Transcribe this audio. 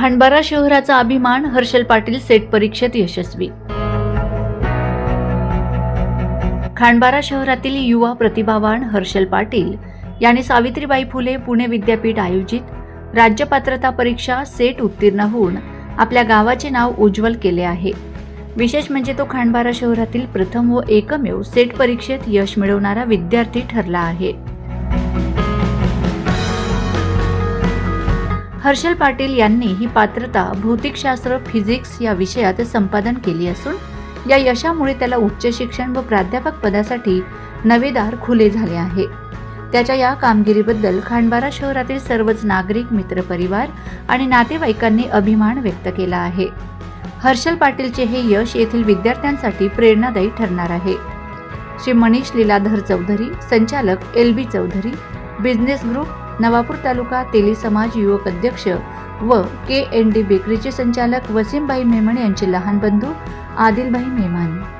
खांडबारा शहराचा अभिमान हर्षल पाटील सेट परीक्षेत यशस्वी. खांडबारा शहरातील युवा प्रतिभावान हर्षल पाटील यांनी सावित्रीबाई फुले पुणे विद्यापीठ आयोजित राज्य पात्रता परीक्षा सेट उत्तीर्ण होऊन आपल्या गावाचे नाव उज्ज्वल केले आहे. विशेष म्हणजे तो खांडबारा शहरातील प्रथम व एकमेव सेट परीक्षेत यश मिळवणारा विद्यार्थी ठरला आहे. हर्षल पाटील यांनी ही पात्रता भौतिकशास्त्र फिजिक्स या विषयात संपादन केली असून या यशामुळे त्याला उच्च शिक्षण व प्राध्यापक पदासाठी नवे दार खुले झाले आहे. त्याच्या या कामगिरीबद्दल खांडबारा शहरातील सर्वच नागरिक मित्रपरिवार आणि नातेवाईकांनी अभिमान व्यक्त केला आहे. हर्षल पाटीलचे हे यश येथील विद्यार्थ्यांसाठी प्रेरणादायी ठरणार आहे. श्री मनीष लीलाधर चौधरी संचालक L B Chaudhari business group Navapur taluka तेली समाज युवक अध्यक्ष व के एन डी बेकरीचे संचालक वसीमबाई मेमण यांचे लहान बंधू आदिलबाई मेहमान